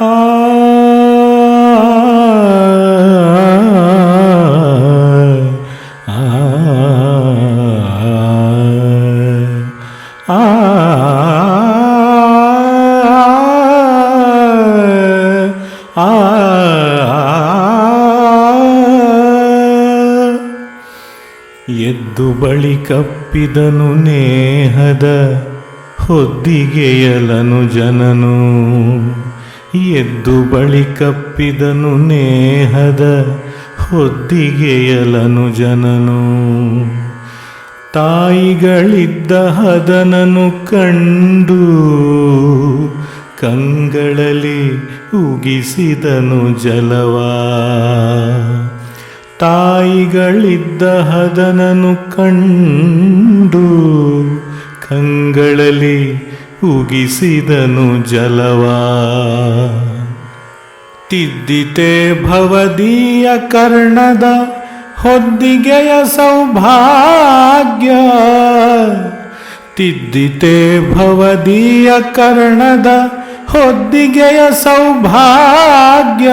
ಎದ್ದು ಬಳಿ ಕಪ್ಪಿದನು ನೇಹದ ಹೊದ್ದಿಗೆಯಲನು ಜನನು. ಎದ್ದು ಬಳಿ ಕಪ್ಪಿದನು ನೇಹದ ಹೊದ್ದಿಗೆಯಲನು ಜನನು. ತಾಯಿಗಳಿದ್ದ ಹದನನು ಕಂಡು ಕಂಗಳಲ್ಲಿ ಉಗಿಸಿದನು ಜಲವಾ. ತಾಯಿಗಳಿದ್ದ ಹದನನು ಕಂಡು ಕಂಗಳಲ್ಲಿ ಉಗಿಸಿದನು ಜಲವಾ. ತಿದ್ದಿತೆ ಭವದೀಯ ಕರ್ಣದ ಹೊದ್ದಿಗೆಯ ಸೌಭಾಗ್ಯ. ತಿದ್ದಿತೆ ಭವದೀಯ ಕರ್ಣದ ಹೊದ್ದಿಗೆಯ ಸೌಭಾಗ್ಯ.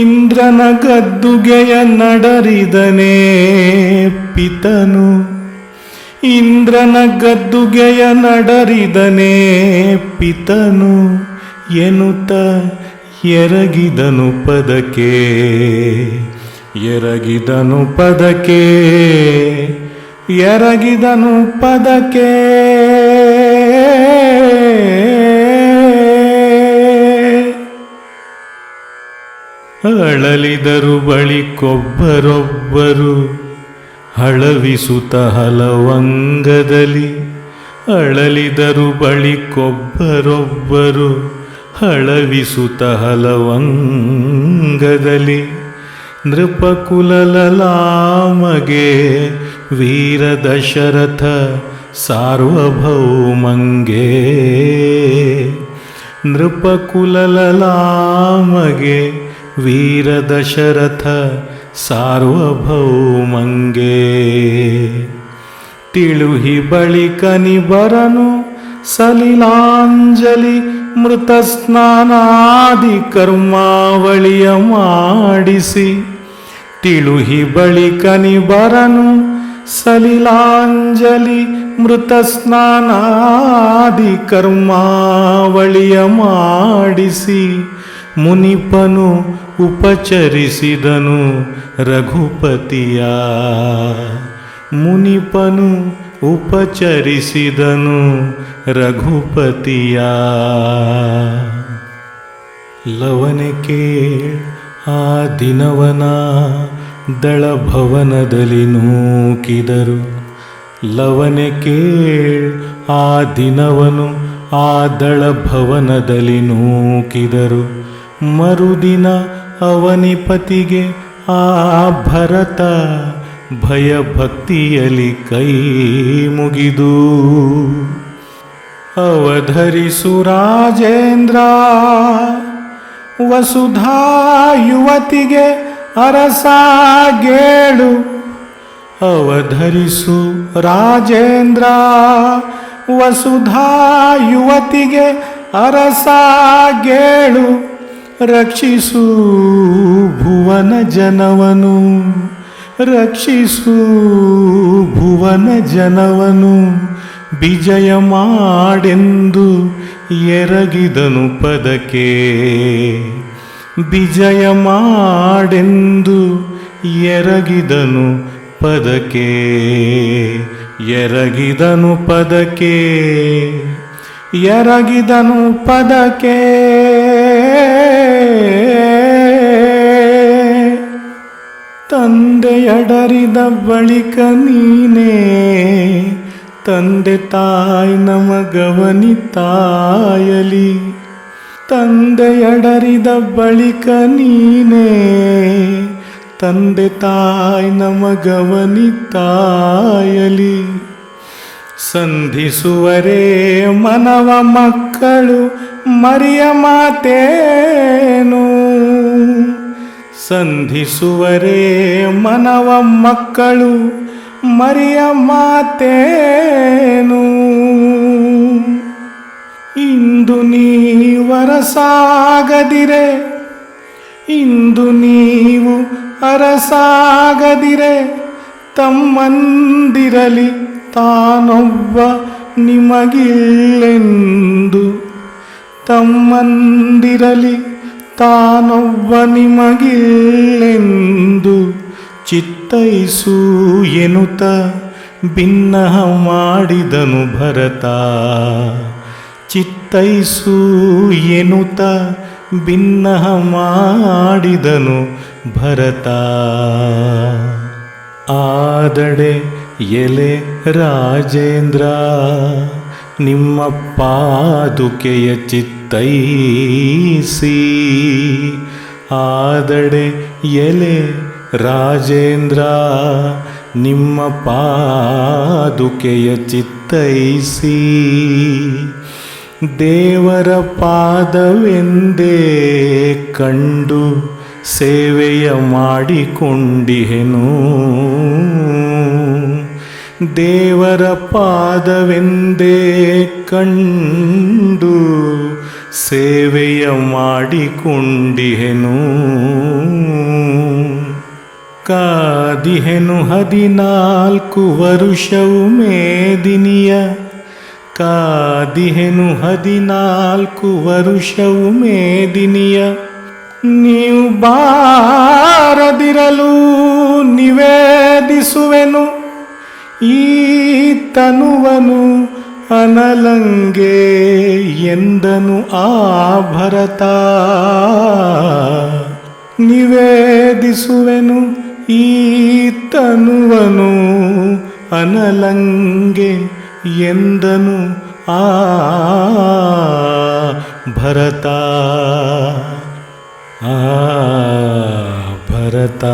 ಇಂದ್ರನ ಗದ್ದುಗೆಯ ನಡರಿದನೇ ಪಿತನು. ಇಂದ್ರನ ಗದ್ದುಗೆಯ ನಡರಿದನೇ ಪಿತನು ಎನುತ ಎರಗಿದನು ಪದಕ್ಕೆ. ಎರಗಿದನು ಪದಕ್ಕೆ. ಎರಗಿದನು ಪದಕ್ಕೆ. ಅಳಲಿದರು ಬಳಿಕೊಬ್ಬರೊಬ್ಬರು ಹಳವಿಸುತ್ತ ಹಲವಂಗದಲ್ಲಿ ಅಳಲಿದರು ಬಳಿಕೊಬ್ಬರೊಬ್ಬರು. ಹಳವಿಸುತ್ತ ಹಲವಂಗದಲ್ಲಿ ನೃಪಕುಲಲಾಮಗೆ ವೀರ ದಶರಥ ಸಾರ್ವಭೌಮಂಗೆ. ನೃಪಕುಲಲಲಾಮಗೆ ವೀರ ದಶರಥ ಸಾರ್ವಭೌಮಂಗೆ ತಿಳುಹಿ ಬಳಿಕನಿ ಬರನು ಸಲಿಲಾಂಜಲಿ ಮೃತ ಸ್ನಾನಾದಿ ಕರ್ಮಾವಳಿಯ ಮಾಡಿಸಿ. ತಿಳುಹಿ ಬಳಿಕನಿ ಬರನು ಸಲಿಲಾಂಜಲಿ ಮೃತ ಸ್ನಾನಾದಿ ಕರ್ಮಾವಳಿಯ ಮಾಡಿಸಿ. ಮುನಿಪನು ಉಪಚರಿಸಿದನು ರಘುಪತಿಯ. ಮುನಿಪನು ಉಪಚರಿಸಿದನು ರಘುಪತಿಯ. ಲವನೆ ಆ ದಿನವನ ದಳಭವನದಲ್ಲಿ ನೂಕಿದರು. ಲವನೆ ಕೇಳ್ ಆ ದಿನವನು ಆ ದಳಭವನದಲ್ಲಿ ನೂಕಿದರು. ಮರುದಿನ ಅವನಿಪತಿಗೆ ಆ ಭರತ ಭಯಭಕ್ತಿಯಲ್ಲಿ ಕೈ ಮುಗಿದು. ಅವಧರಿಸು ರಾಜೇಂದ್ರ ವಸುಧಾ ಯುವತಿಗೆ ಅರಸಾಗೇಳು ಅವಧರಿಸು ರಾಜೇಂದ್ರ ವಸುಧಾ ಯುವತಿಗೆ ಅರಸಾಗೇಳು ರಕ್ಷಿಸು ಭುವನ ಜನವನು. ರಕ್ಷಿಸು ಭುವನ ಜನವನು. ವಿಜಯ ಮಾಡೆಂದು ಎರಗಿದನು ಪದಕ್ಕೆ ವಿಜಯ ಮಾಡೆಂದು ಎರಗಿದನು ಪದಕ್ಕೆ ಎರಗಿದನು ಪದಕ್ಕೆ ಎರಗಿದನು ಪದಕ್ಕೆ ತಂದೆಯಡರಿದ ಬಳಿಕ ನೀನೇ, ತಂದೆ ತಾಯಿ ನಮಗವನಿ ತಾಯಲಿ. ತಂದೆಯಡರಿದ ಬಳಿಕ ನೀನೇ, ತಂದೆ ತಾಯಿ ನಮಗವನಿ ತಾಯಲಿ. ಸಂಧಿಸುವರೇ ಮನವ ಮಕ್ಕಳು, ಮರಿಯ ಮಾತೇನು? ಸಂಧಿಸುವರೇ ಮನವ ಮಕ್ಕಳು ಮರಿಯ ಮಾತೇನು? ಇಂದು ನೀವರಸಾಗದಿರೆ ಇಂದು ನೀವು ಅರಸಾಗದಿರೆ ತಮ್ಮಂದಿರಲಿ ತಾನೊಬ್ಬ ನಿಮಗಿಲ್ಲೆಂದು ತಮ್ಮಂದಿರಲಿ ತಾನೊಬ್ಬ ನಿಮಗಿಲ್ಲೆಂದು ಚಿತ್ತೈಸು ಎನುತ ಭಿನ್ನ ಮಾಡಿದನು ಭರತ. ಚಿತ್ತೈಸು ಎನ್ನುತ್ತ ಭಿನ್ನ ಮಾಡಿದನು ಭರತ. ಆದಡೆ ಎಲೆ ರಾಜೇಂದ್ರ. ನಿಮ್ಮ ಪಾದುಕೆಯ ಚಿತ್ತೈಸಿ. ಆದಡೆ ಎಲೆ ರಾಜೇಂದ್ರ ನಿಮ್ಮ ಪಾದುಕೆಯ ಚಿತ್ತೈಸಿ. ದೇವರ ಪಾದವೆಂದೇ ಕಂಡು ಸೇವೆಯ ಮಾಡಿಕೊಂಡಿಹೆನು. ದೇವರ ಪಾದವೆಂದೇ ಕಂಡು ಸೇವೆಯ ಮಾಡಿಕೊಂಡಿಹೆನು. ಕಾದಿಹೆನು ಹದಿನಾಲ್ಕು ವರುಷವು ಮೇದಿನಿಯ. ಕಾದಿಹೆನು ಹದಿನಾಲ್ಕು ವರುಷವು ಮೇದಿನಿಯ. ನೀವು ಬಾರದಿರಲು ನಿವೇದಿಸುವೆನು. ಈ ತನುವನು ಅನಲಂಗೆ ಎಂದನು ಆ ಭರತ ನಿವೇದಿಸುವೆನು ಈ ತನುವನು ಅನಲಂಗೆ ಎಂದನು ಆ ಭರತ ಆ ಭರತ